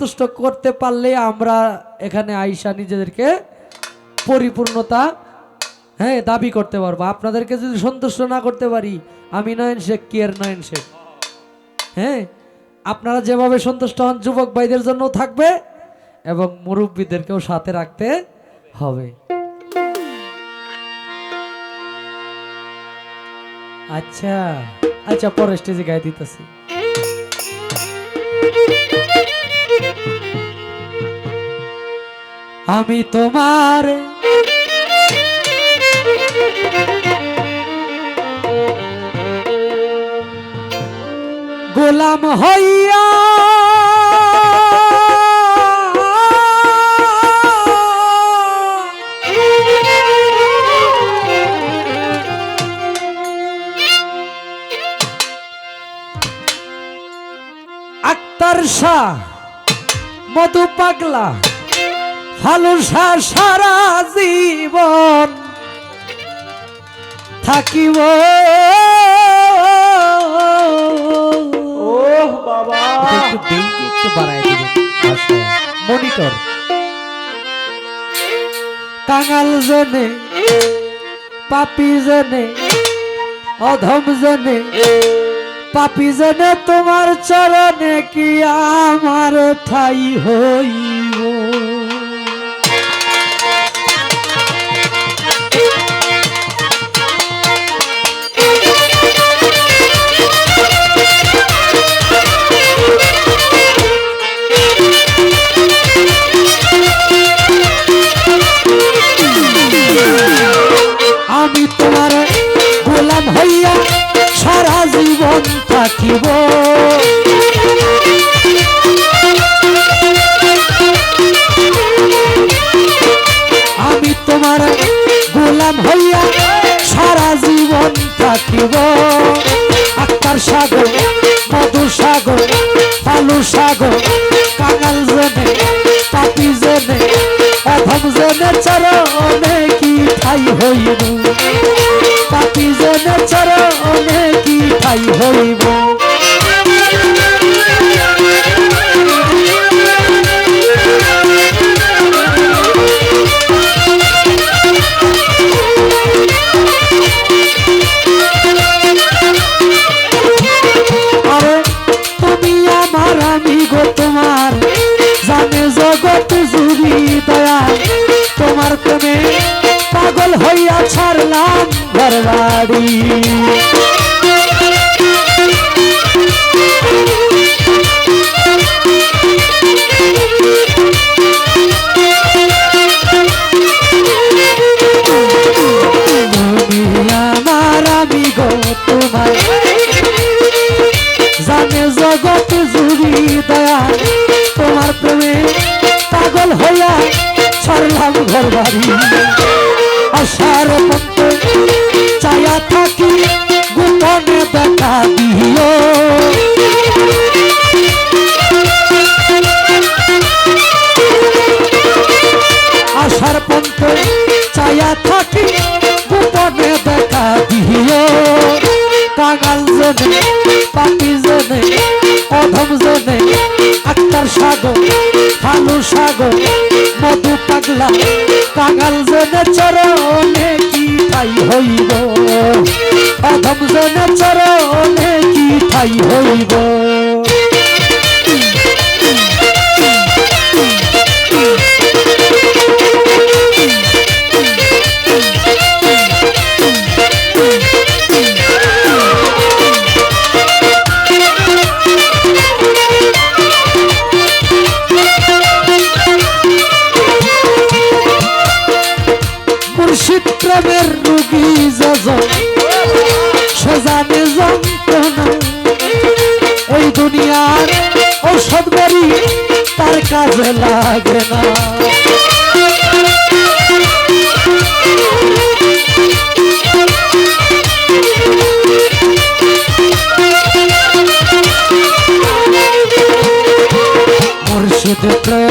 সন্তুষ্ট করতে পারলে আমরা এখানে আইসা নিজেদেরকে পরিপূর্ণতা হ্যাঁ দাবি করতে পারব। আপনাদেরকে যদি সন্তুষ্ট না করতে পারি, আমি নয়ন শেখ, কি এর নয়ন শেখ? হ্যাঁ আপনারা যেভাবে সন্তুষ্ট হন, যুবক ভাইদের জন্য থাকবে এবং মুরব্বীদেরকেও সাথে রাখতে হবে। আচ্ছা আচ্ছা পরে স্টেজে গায়ে দিতেছি। আমি তোমার। গোলাম হইয়া মধু পাগলা। ভালোসা সারা জীবন থাকিব। বাবা। একটু বেইতে একটু বাড়ায় মনিটর। কাঙাল জনে পাপি জনে অধম জনে পাপি জনে তোমার চরণে কি আমার ঠাই হইব? হইব পাপি জেনে চরণে কি ঠাই হইব। বাড়ি জানে জগৎ জুড়ি দয়া তোমার প্রেমে পাগল হইয়া ছাড়লাম ঘর আশার চায়া থাকি গোপনে দেখা দিও। আশার পন্থে চায়া থাকি, গোপনে দেখা দিও। কাঙাল জনে, পাপি জনে, অধম জনে আক্তার সাগর ফালু সাগর, মধু পাগলা, কাঙাল জনে চরণে ঠাই হইব। অধম জনে চরণে কি ঠাই হইব? দুনিয়ার ঔষধ বেরি তার কাজে লাগে না। মুর্শিদ প্রেমে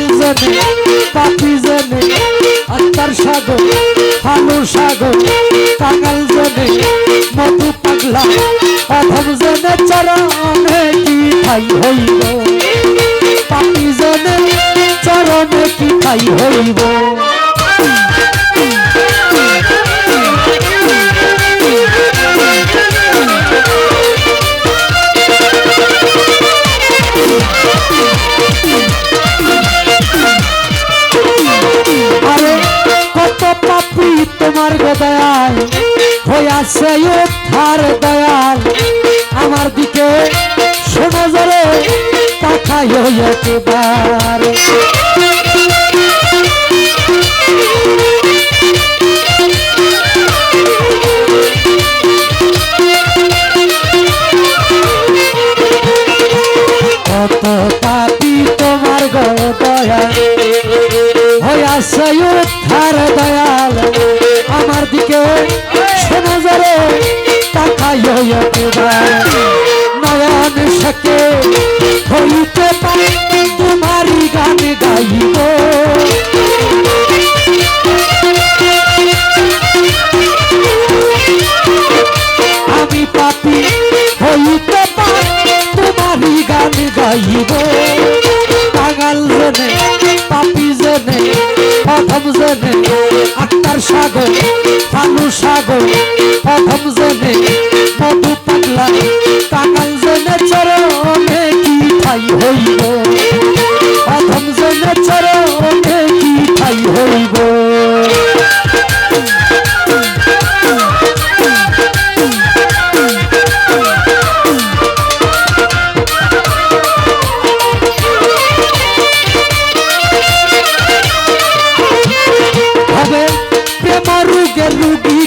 কাঙাল জনে, পাপি জনে, আত্মার সাগর হালু সাগর, কাঙাল জনে, মধু পাগলা, অধম জনে চরণে কি ঠাই হইব? পাপি জনে, চরণে কি ঠাই হইব? হয়ে হইয়াছে উদ্ধার দয়াল। আমার দিকে শোনা জলে তাকাই একবার। গাইব আমি পাপি হইতে তোমারই গান গাইব। পাগাল জনে, পাপি জনে অধম জনে আক্তার সাগর ফানু সাগর অধম জনে, মধু পাগলা পাগাল জনে চরণে কি ঠাই হইব?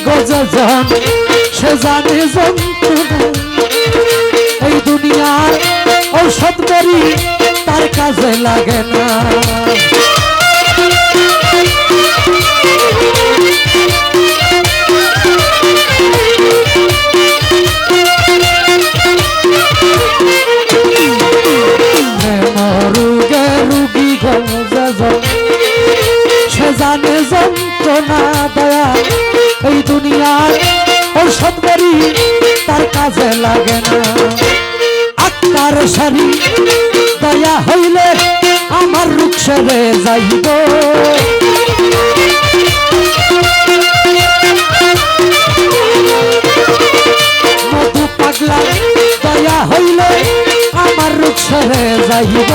রুগী গজন সে জানে যন্ত্রণা এই দুনিয়ার ঔষধ করি তার কাজে লাগে না। কাজে লাগে না। আত্মার সারি দয়া হইলে আমার সেরে যাইব। দয়া হইলে আমার রূপ যাইব।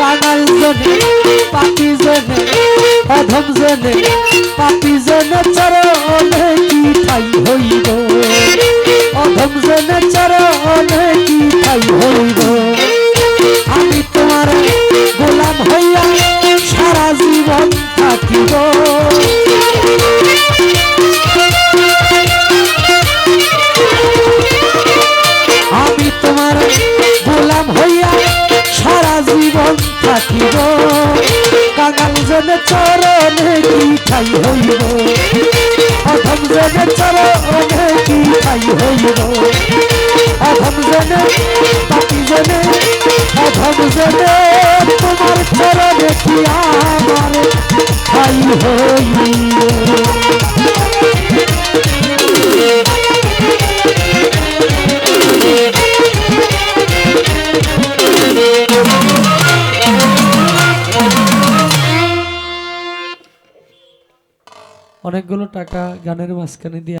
কাঙাল জনে, পাপি জনে, অধম জনে, পাপি জনে চরণে কি ঠাই হইব? অধম জনে চরণে কি ঠাই হইব? আমি তোমার গোলাম হইয়া সারা জীবন থাকিব। কি ঠাই অধম জনে পাপি জনে, অধম জনে, তোমার চরণে কি আমার? ঠাই হইব অনেকগুলো টাকা গানের মাঝখানে দিয়ে